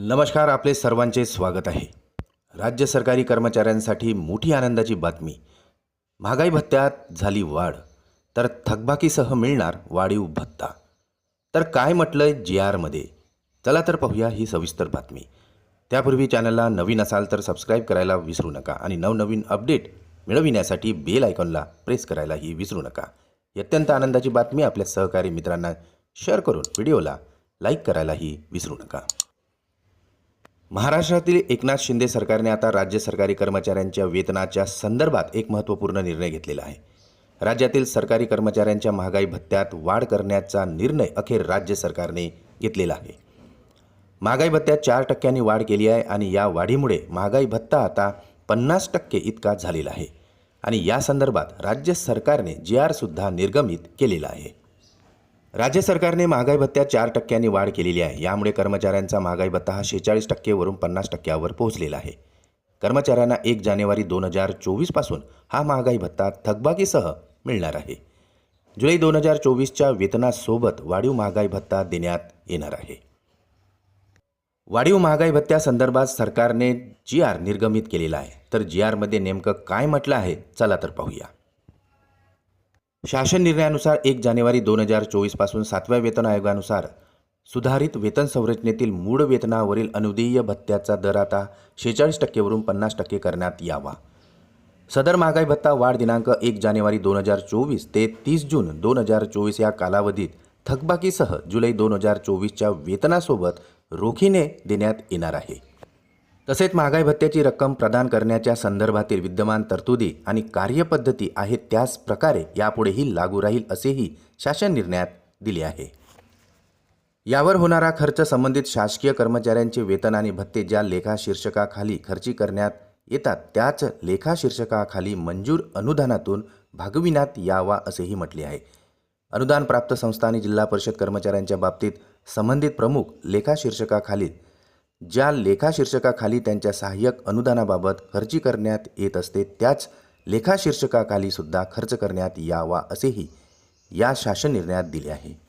नमस्कार आपले सर्वांचे स्वागत आहे. राज्य सरकारी कर्मचाऱ्यांसाठी मोठी आनंदाची बातमी. महागाई भत्त्यात झाली वाढ तर थकबाकीसह मिळणार वाढीव भत्ता. तर काय म्हटलंय जी आरमध्ये चला तर पाहूया ही सविस्तर बातमी. त्यापूर्वी चॅनलला नवीन असाल तर सबस्क्राईब करायला विसरू नका आणि नवनवीन अपडेट मिळविण्यासाठी बेल आयकॉनला प्रेस करायलाही विसरू नका. ही अत्यंत आनंदाची बातमी आपल्या सहकारी मित्रांना शेअर करून व्हिडिओला लाईक करायलाही विसरू नका. महाराष्ट्रातील एकनाथ शिंदे सरकारने आता राज्य सरकारी कर्मचाऱ्यांच्या वेतनाच्या संदर्भात एक महत्त्वपूर्ण निर्णय घेतलेला आहे. राज्यातील सरकारी कर्मचाऱ्यांच्या महागाई भत्त्यात वाढ करण्याचा निर्णय अखेर राज्य सरकारने घेतलेला आहे. महागाई भत्त्यात चार टक्क्यांनी वाढ केली आहे आणि या वाढीमुळे महागाई भत्ता आता पन्नास टक्के इतका झालेला आहे. आणि या संदर्भात राज्य सरकारने जी आरसुद्धा निर्गमित केलेला आहे. राज्य सरकारने महागाई भत्त्यात चार टक्क्यांनी वाढ केलेली आहे. यामुळे कर्मचाऱ्यांचा महागाई भत्ता हा शेहेचाळीस टक्केवरून पन्नास टक्क्यावर पोहोचलेला आहे. कर्मचाऱ्यांना एक जानेवारी दोन हजार चोवीसपासून हा महागाई भत्ता थकबाकीसह मिळणार आहे. जुलै दोन हजार चोवीसच्या वेतनासोबत वाढीव महागाई भत्ता देण्यात येणार आहे. वाढीव महागाई भत्त्यासंदर्भात सरकारने जी आर निर्गमित केलेला आहे. तर जी आरमध्ये नेमकं काय म्हटलं आहे चला तर पाहूया. शासन निर्णयानुसार एक जानेवारी दोन हजार चोवीसपासून सातव्या वेतन आयोगानुसार सुधारित वेतन संरचनेतील मूळ वेतनावरील अनुदेय भत्त्याचा दर आता शेहेचाळीस टक्केवरून पन्नास टक्के करण्यात यावा. सदर महागाई भत्ता वाढ दिनांक एक जानेवारी दोन हजार चोवीस ते तीस जून दोन हजार चोवीस या कालावधीत थकबाकीसह जुलै दोन हजार चोवीसच्या वेतनासोबत रोखीने देण्यात येणार आहे. तसेच महागाई भत्त्याची रक्कम प्रदान करण्याच्या संदर्भातील विद्यमान तरतुदी आणि कार्यपद्धती आहेत त्याच प्रकारे यापुढेही लागू राहील असेही शासन निर्णयात दिले आहे. यावर होणारा खर्च संबंधित शासकीय कर्मचाऱ्यांचे वेतन आणि भत्ते ज्या लेखा शीर्षकाखाली खर्ची करण्यात येतात त्याच लेखा शीर्षकाखाली मंजूर अनुदानातून भागविण्यात यावा असेही म्हटले आहे. अनुदान प्राप्त संस्था आणि जिल्हा परिषद कर्मचाऱ्यांच्या बाबतीत संबंधित प्रमुख लेखा शीर्षकाखाली ज्या लेखाशीर्षकाखाली त्यांच्या सहाय्यक अनुदानाबाबत खर्ची करण्यात येत असते त्याच लेखाशीर्षकाखाली सुद्धा खर्च करण्यात यावा असेही या शासन निर्णयात दिले आहे.